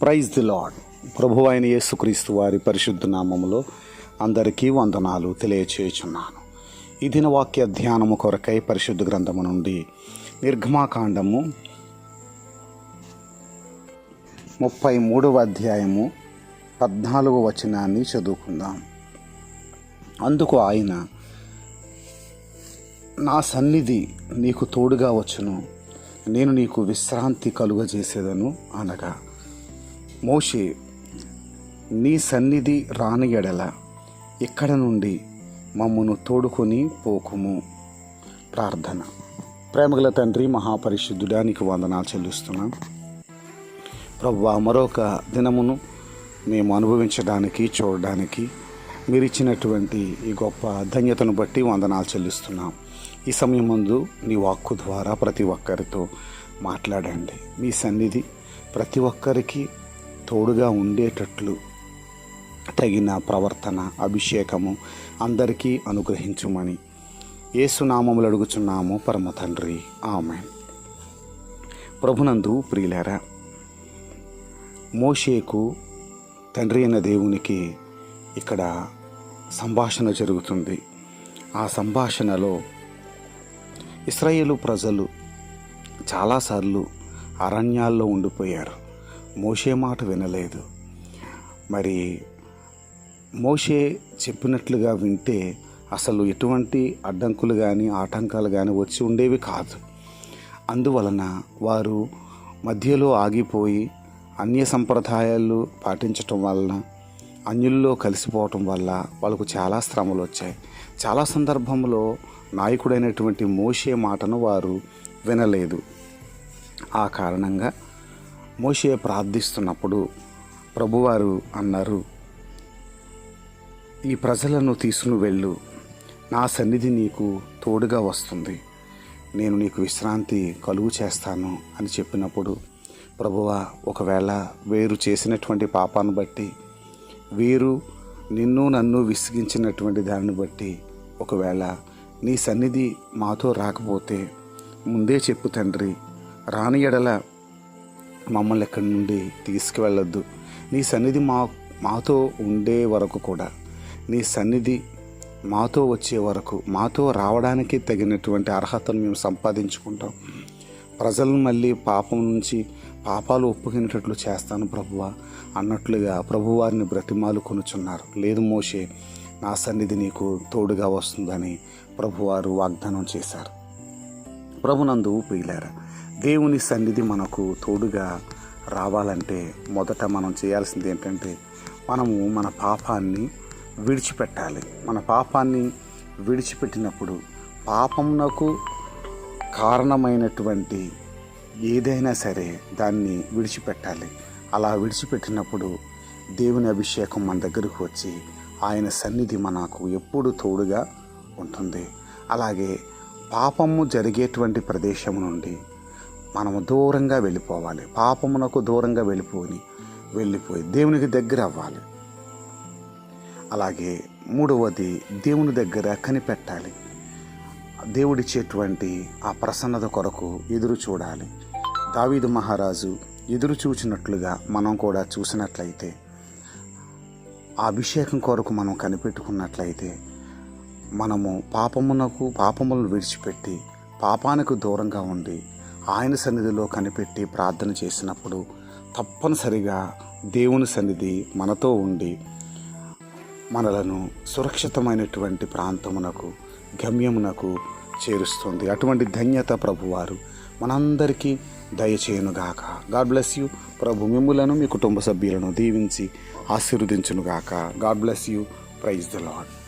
Praise the lord ప్రభు అయిన యేసుక్రీస్తు వారి పరిశుద్ధ నామములో అందరికీ వందనాలు తెలియచేయుచున్నాను. ఈ దిన వాక్య ధ్యానము కొరకై పరిశుద్ధ గ్రంథము నుండి నిర్గమాకాండము ముప్పై మూడవ అధ్యాయము పద్నాలుగవ వచనాన్ని చదువుకుందాం. అందుకు ఆయన నా సన్నిధి నీకు తోడుగా వచ్చును నేను నీకు విశ్రాంతి కలుగజేసేదను అనగా మోషే నీ సన్నిధి రాని ఎడల ఇక్కడ నుండి మమ్మను తోడుకొని పోకుము? ప్రార్థన. ప్రేమగల తండ్రి మహాపరిశుద్ధుడా నీకు వందనాలు చెల్లిస్తున్నాం. ప్రభువా మరొక దినమును మేము అనుభవించడానికి చూడడానికి మీరు ఇచ్చినటువంటి ఈ గొప్ప ధన్యతను బట్టి వందనాలు చెల్లిస్తున్నాం. ఈ సమయం ముందు నీ వాక్కు ద్వారా ప్రతి ఒక్కరితో మాట్లాడండి. మీ సన్నిధి ప్రతి ఒక్కరికి తోడుగా ఉండేటట్లు తగిన ప్రవర్తన అభిషేకము అందరికీ అనుగ్రహించుమని ఏసునామములు అడుగుచున్నాము. పరమ తండ్రి. ఆమె ప్రభునందు ప్రియులారా మోషేకు తండ్రి అయిన దేవునికి ఇక్కడ సంభాషణ జరుగుతుంది. ఆ సంభాషణలో ఇస్రాయేలు ప్రజలు చాలాసార్లు అరణ్యాల్లో ఉండిపోయారు. మోషే మాట వినలేదు. మరి మోషే చెప్పినట్లుగా వింటే అసలు ఎటువంటి అడ్డంకులు కానీ ఆటంకాలు కానీ వచ్చి ఉండేవి కాదు. అందువలన వారు మధ్యలో ఆగిపోయి అన్య సంప్రదాయాలు పాటించటం వలన అన్యుల్లో కలిసిపోవటం వల్ల వాళ్ళకు చాలా శ్రమలు వచ్చాయి. చాలా సందర్భంలో నాయకుడైనటువంటి మోషే మాటను వారు వినలేదు. ఆ కారణంగా మోషే ప్రార్థిస్తున్నప్పుడు ప్రభువారు అన్నారు ఈ ప్రజలను తీసుకుని వెళ్ళు. నా సన్నిధి నీకు తోడుగా వస్తుంది. నేను నీకు విశ్రాంతి కలుగు చేస్తాను అని చెప్పినప్పుడు ప్రభువా ఒకవేళ వేరు చేసినటువంటి పాపాన్ని బట్టి వీరు నిన్ను నన్ను విసిగించినటువంటి దానిని బట్టి ఒకవేళ నీ సన్నిధి మాతో రాకపోతే ముందే చెప్పు తండ్రి రాని ఎడల మమ్మల్ని ఎక్కడి నుండి తీసుకువెళ్ళొద్దు. నీ సన్నిధి మా మాతో ఉండే వరకు కూడా. నీ సన్నిధి మాతో వచ్చే వరకు మాతో రావడానికి తగినటువంటి అర్హతను మేము సంపాదించుకుంటాం. ప్రజలను మళ్ళీ పాపం నుంచి పాపాలు ఒప్పుకునేటట్లు చేస్తాను ప్రభువ అన్నట్లుగా ప్రభువారిని బ్రతిమాలు కొనుచున్నారు. లేదు మోషే నా సన్నిధి నీకు తోడుగా వస్తుందని ప్రభువారు వాగ్దానం చేశారు. ప్రభునందు ప్రియులారా దేవుని సన్నిధి మనకు తోడుగా రావాలంటే మొదట మనం చేయాల్సింది ఏంటంటే మనము మన పాపాన్ని విడిచిపెట్టాలి. మన పాపాన్ని విడిచిపెట్టినప్పుడు పాపమునకు కారణమైనటువంటి ఏదైనా సరే దాన్ని విడిచిపెట్టాలి. అలా విడిచిపెట్టినప్పుడు దేవుని అభిషేకం మన దగ్గరకు వచ్చి ఆయన సన్నిధి మనకు ఎప్పుడు తోడుగా ఉంటుంది. అలాగే పాపము జరిగేటువంటి ప్రదేశం నుండి మనము దూరంగా వెళ్ళిపోవాలి. పాపమునకు దూరంగా వెళ్ళిపోని వెళ్ళిపోయి దేవునికి దగ్గర అవ్వాలి. అలాగే మూడవది దేవుని దగ్గర కనిపెట్టాలి. దేవుడిచ్చేటువంటి ఆ ప్రసన్నత కొరకు ఎదురు చూడాలి. దావీదు మహారాజు ఎదురు చూచినట్లుగా మనం కూడా చూసినట్లయితే ఆ అభిషేకం కొరకు మనం కనిపెట్టుకున్నట్లయితే మనము పాపమునకు పాపములను విడిచిపెట్టి పాపానికి దూరంగా ఉండి ఆయన సన్నిధిలో కనిపెట్టి ప్రార్థన చేసినప్పుడు తప్పనిసరిగా దేవుని సన్నిధి మనతో ఉండి మనలను సురక్షితమైనటువంటి ప్రాంతమునకు గమ్యమునకు చేరుస్తుంది. అటువంటి ధన్యత ప్రభువారు మనందరికీ దయచేయునుగాక. God bless you. ప్రభు మిమ్ములను మీ కుటుంబ సభ్యులను దీవించి ఆశీర్వదించునుగాక. God bless you. Praise the Lord